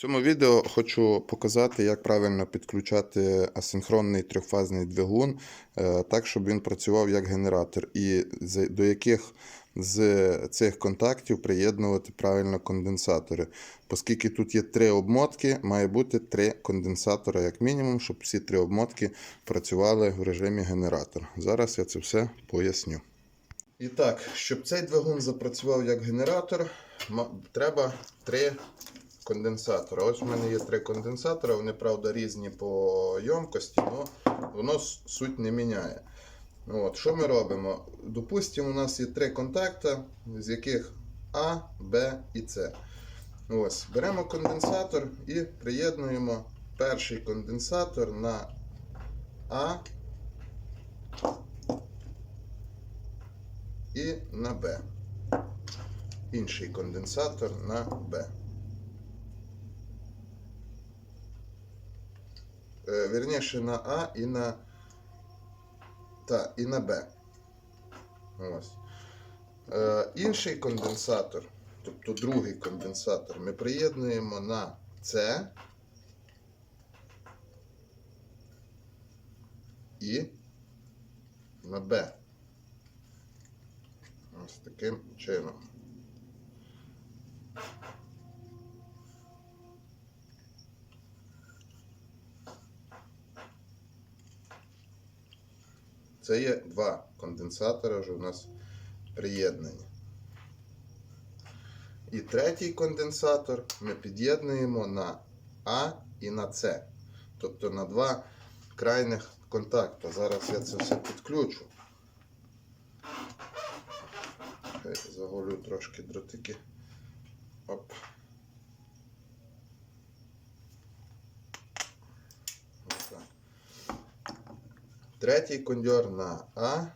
Цьому відео хочу показати, як правильно підключати асинхронний трьохфазний двигун, е, так, щоб він працював як генератор, і до яких з цих контактів приєднувати правильно конденсатори. Оскільки тут є три обмотки, має бути три конденсатора, як мінімум, щоб всі три обмотки працювали в режимі генератор. Зараз я це все поясню. І так, щоб цей двигун запрацював як генератор, треба три конденсатора. Ось у мене є три конденсатора, вони, правда, різні по ємкості, але воно суть не міняє. Ну, От, що ми робимо? Допустимо, у нас є три контакти, з яких А, Б і С. Ось, беремо конденсатор і приєднуємо перший конденсатор на А і на Б. Інший конденсатор на Б. Е, Вірніше на А і на та, і на Б. Ось. Е, інший конденсатор, тобто другий конденсатор, ми приєднуємо на С і на Б. Ось таким чином. Це є два конденсатори вже у нас приєднані. І третій конденсатор ми під'єднуємо на А і на С. Тобто на два крайних контакти. Зараз я це все підключу. Заголю трошки дротики. Оп. Третій кондьор на А.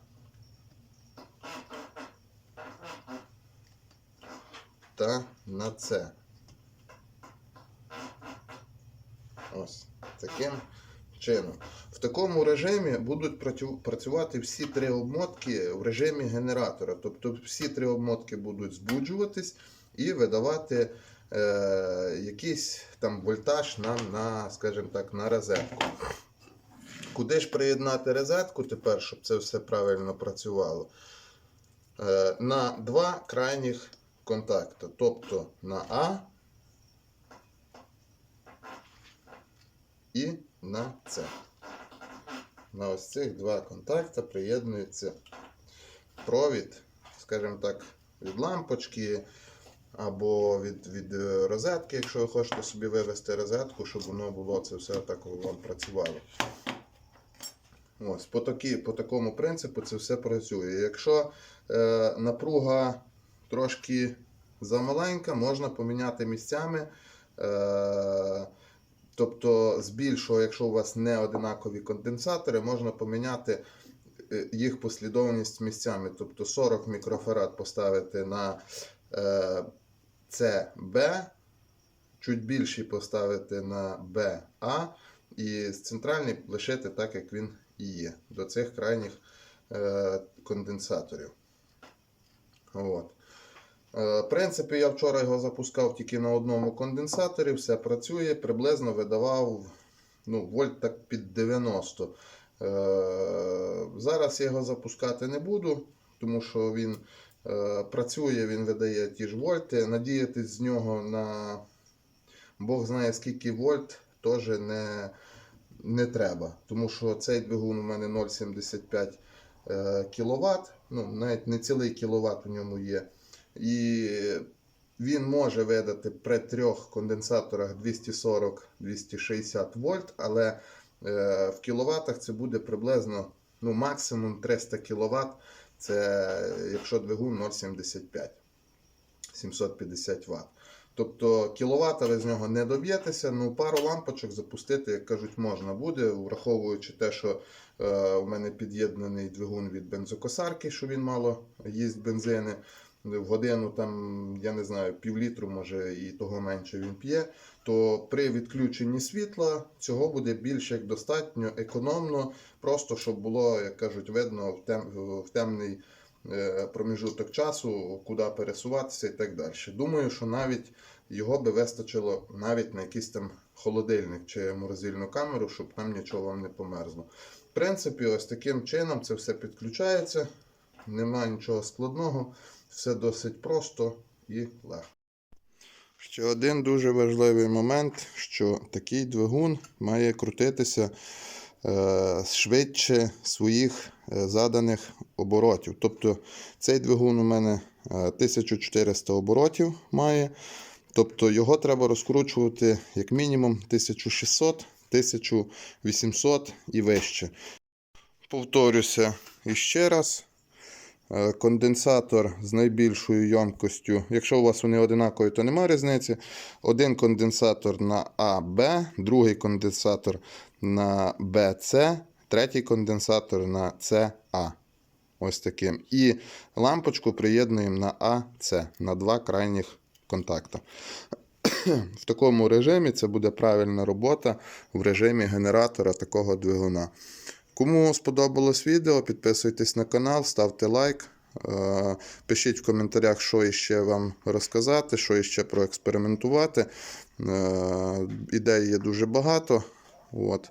Та на С. Ось таким чином. В такому режимі будуть працювати всі три обмотки в режимі генератора. Тобто всі три обмотки будуть збуджуватись і видавати е, якийсь там вольтаж нам на, скажімо так, на розетку. Куди ж приєднати розетку тепер, щоб це все правильно працювало? Е, на два крайніх контакти. Тобто на А і на С. На ось цих два контакти приєднується провід, скажімо так, від лампочки або від, від е, розетки, якщо ви хочете собі вивести розетку, щоб воно було це все так вам працювало. Ось, по, такі, по такому принципу це все працює. Якщо е, напруга трошки замаленька, можна поміняти місцями. Е, тобто, з більшого, якщо у вас не одинакові конденсатори, можна поміняти е, їх послідовність місцями. Тобто 40 мікрофарад поставити на е, CB, чуть більший поставити на BA, і центральний лишити так, як він і є, до цих крайніх е, конденсаторів. От. Е, В принципі, я вчора його запускав тільки на одному конденсаторі, все працює, приблизно видавав ну, вольт так під 90. Е, Зараз я його запускати не буду, тому що він працює, він видає ті ж вольти. Надіятись з нього на Бог знає скільки вольт, теж не, не треба. Тому що цей двигун у мене 0,75 е, кВт, ну, навіть не цілий кіловат у ньому є. І він може видати при трьох конденсаторах 240-260 вольт, але е, в кіловатах це буде приблизно ну, максимум 300 кВт. Це якщо двигун 0,75 750 Вт. Тобто кіловата ви з нього не доб'єтеся, ну пару лампочок запустити, як кажуть, можна буде, враховуючи те, що е, у мене під'єднаний двигун від бензокосарки, що він мало їсть бензини. В годину там, я не знаю, півлітру, може і того менше він п'є, то при відключенні світла цього буде більш як достатньо економно, просто щоб було, як кажуть, видно в, тем, в темний проміжуток часу, куди пересуватися і так далі. Думаю, що навіть його би вистачило навіть на якийсь там холодильник чи морозильну камеру, щоб там нічого вам не померзло. В принципі, ось таким чином це все підключається, немає нічого складного, все досить просто і легко. Ще один дуже важливий момент, що такий двигун має крутитися е, швидше своїх е, заданих оборотів. Тобто цей двигун у мене е, 1400 оборотів має. Тобто його треба розкручувати як мінімум 1600, 1800 і вище. Повторюся іще раз. Е, Конденсатор з найбільшою йомкостю. Якщо у вас вони одинакові, то немає різниці. Один конденсатор на АБ, другий конденсатор на БЦ, третій конденсатор на СА. Ось таким. І лампочку приєднуємо на АЦ, на два крайніх контакта. В такому режимі це буде правильна робота в режимі генератора такого двигуна. Кому сподобалось відео, підписуйтесь на канал, ставте лайк. е, Пишіть в коментарях, що іще вам розказати, що іще проекспериментувати. Е, Ідей є дуже багато. От.